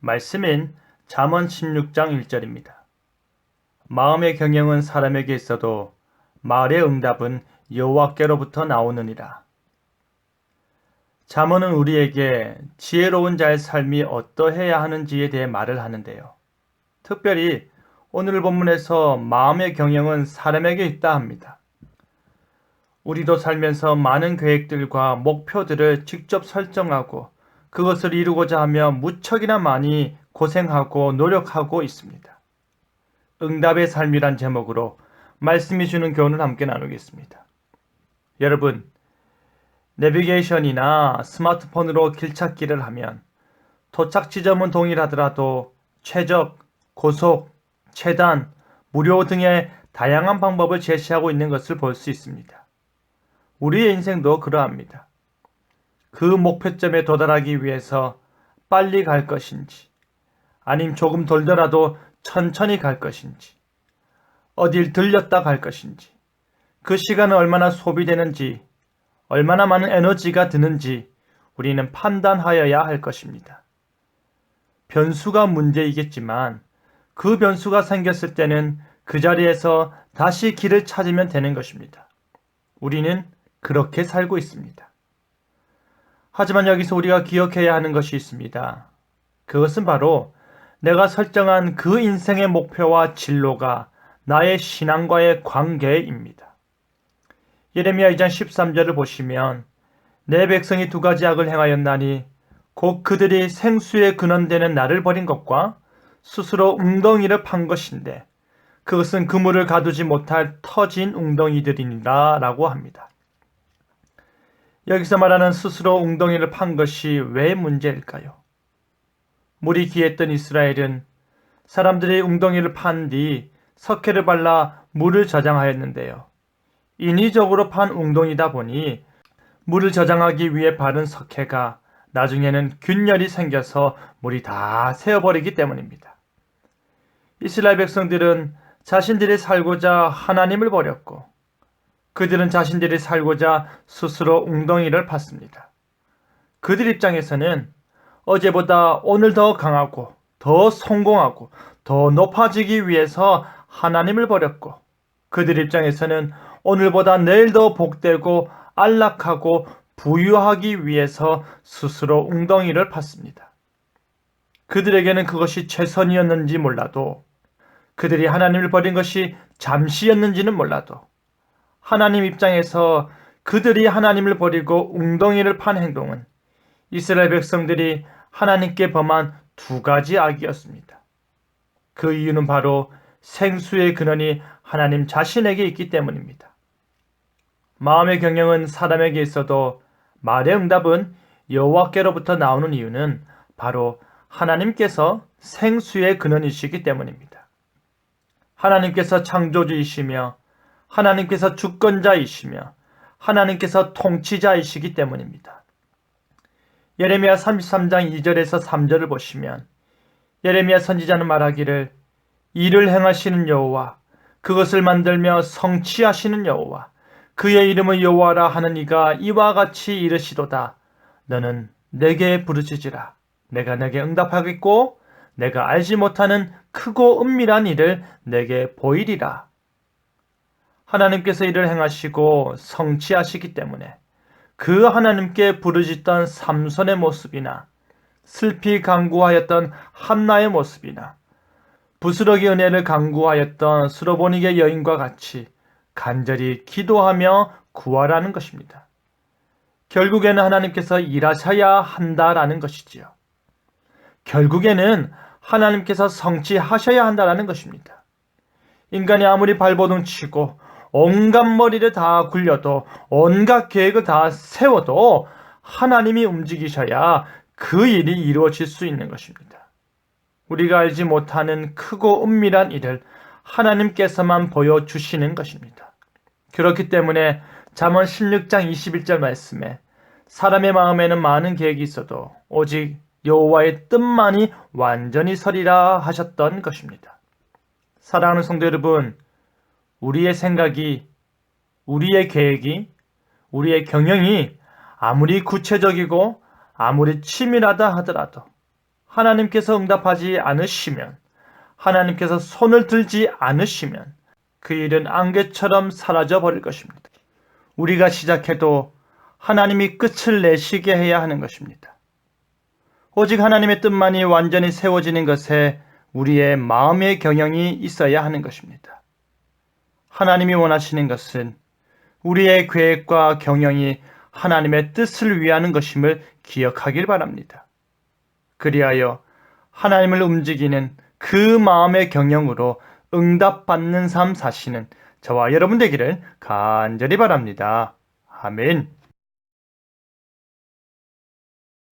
말씀인 잠언 16장 1절입니다. 마음의 경영은 사람에게 있어도 말의 응답은 여호와께로부터 나오느니라. 잠언은 우리에게 지혜로운 자의 삶이 어떠해야 하는지에 대해 말을 하는데요. 특별히 오늘 본문에서 마음의 경영은 사람에게 있다 합니다. 우리도 살면서 많은 계획들과 목표들을 직접 설정하고 그것을 이루고자 하며 무척이나 많이 고생하고 노력하고 있습니다. 응답의 삶이란 제목으로 말씀이 주는 교훈을 함께 나누겠습니다. 여러분, 내비게이션이나 스마트폰으로 길찾기를 하면 도착 지점은 동일하더라도 최적, 고속, 최단, 무료 등의 다양한 방법을 제시하고 있는 것을 볼 수 있습니다. 우리의 인생도 그러합니다. 그 목표점에 도달하기 위해서 빨리 갈 것인지, 아님 조금 돌더라도 천천히 갈 것인지, 어딜 들렸다 갈 것인지, 그 시간은 얼마나 소비되는지, 얼마나 많은 에너지가 드는지 우리는 판단하여야 할 것입니다. 변수가 문제이겠지만 그 변수가 생겼을 때는 그 자리에서 다시 길을 찾으면 되는 것입니다. 우리는 그렇게 살고 있습니다. 하지만 여기서 우리가 기억해야 하는 것이 있습니다. 그것은 바로 내가 설정한 그 인생의 목표와 진로가 나의 신앙과의 관계입니다. 예레미야 2장 13절을 보시면 내 백성이 두 가지 악을 행하였나니 곧 그들이 생수의 근원되는 나를 버린 것과 스스로 웅덩이를 판 것인데 그것은 그물을 가두지 못할 터진 웅덩이들이니라 라고 합니다. 여기서 말하는 스스로 웅덩이를 판 것이 왜 문제일까요? 물이 귀했던 이스라엘은 사람들이 웅덩이를 판 뒤 석회를 발라 물을 저장하였는데요. 인위적으로 판 웅덩이다 보니 물을 저장하기 위해 바른 석회가 나중에는 균열이 생겨서 물이 다 새어버리기 때문입니다. 이스라엘 백성들은 자신들이 살고자 하나님을 버렸고 그들은 자신들이 살고자 스스로 웅덩이를 팠습니다. 그들 입장에서는 어제보다 오늘 더 강하고 더 성공하고 더 높아지기 위해서 하나님을 버렸고 그들 입장에서는 오늘보다 내일 더 복되고 안락하고 부유하기 위해서 스스로 웅덩이를 팠습니다. 그들에게는 그것이 최선이었는지 몰라도 그들이 하나님을 버린 것이 잠시였는지는 몰라도 하나님 입장에서 그들이 하나님을 버리고 웅덩이를 판 행동은 이스라엘 백성들이 하나님께 범한 두 가지 악이었습니다. 그 이유는 바로 생수의 근원이 하나님 자신에게 있기 때문입니다. 마음의 경영은 사람에게 있어도 말의 응답은 여호와께로부터 나오는 이유는 바로 하나님께서 생수의 근원이시기 때문입니다. 하나님께서 창조주이시며 하나님께서 주권자이시며 하나님께서 통치자이시기 때문입니다. 예레미야 33장 2절에서 3절을 보시면 예레미야 선지자는 말하기를 일을 행하시는 여호와 그것을 만들며 성취하시는 여호와 그의 이름을 여호와라 하는 이가 이와 같이 이르시도다. 너는 내게 부르짖으라. 내가 내게 응답하겠고 내가 알지 못하는 크고 은밀한 일을 내게 보이리라 하나님께서 이를 행하시고 성취하시기 때문에 그 하나님께 부르짖던 삼손의 모습이나 슬피 강구하였던 한나의 모습이나 부스러기 은혜를 강구하였던 스로보닉의 여인과 같이 간절히 기도하며 구하라는 것입니다. 결국에는 하나님께서 일하셔야 한다라는 것이지요. 결국에는 하나님께서 성취하셔야 한다라는 것입니다. 인간이 아무리 발버둥 치고 온갖 머리를 다 굴려도 온갖 계획을 다 세워도 하나님이 움직이셔야 그 일이 이루어질 수 있는 것입니다. 우리가 알지 못하는 크고 은밀한 일을 하나님께서만 보여주시는 것입니다. 그렇기 때문에 잠언 16장 21절 말씀에 사람의 마음에는 많은 계획이 있어도 오직 여호와의 뜻만이 완전히 서리라 하셨던 것입니다. 사랑하는 성도 여러분, 우리의 생각이, 우리의 계획이, 우리의 경영이 아무리 구체적이고 아무리 치밀하다 하더라도 하나님께서 응답하지 않으시면, 하나님께서 손을 들지 않으시면 그 일은 안개처럼 사라져 버릴 것입니다. 우리가 시작해도 하나님이 끝을 내시게 해야 하는 것입니다. 오직 하나님의 뜻만이 완전히 세워지는 것에 우리의 마음의 경영이 있어야 하는 것입니다. 하나님이 원하시는 것은 우리의 계획과 경영이 하나님의 뜻을 위하는 것임을 기억하길 바랍니다. 그리하여 하나님을 움직이는 그 마음의 경영으로 응답받는 삶 사시는 저와 여러분 되기를 간절히 바랍니다. 아멘.